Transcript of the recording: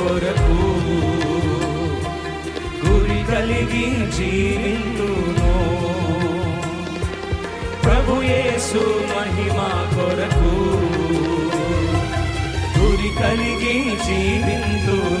కొరకు గురి కలిగి జీవింతును ప్రభు యేసు మహిమ కొరకు గురి కలిగి జీవింతును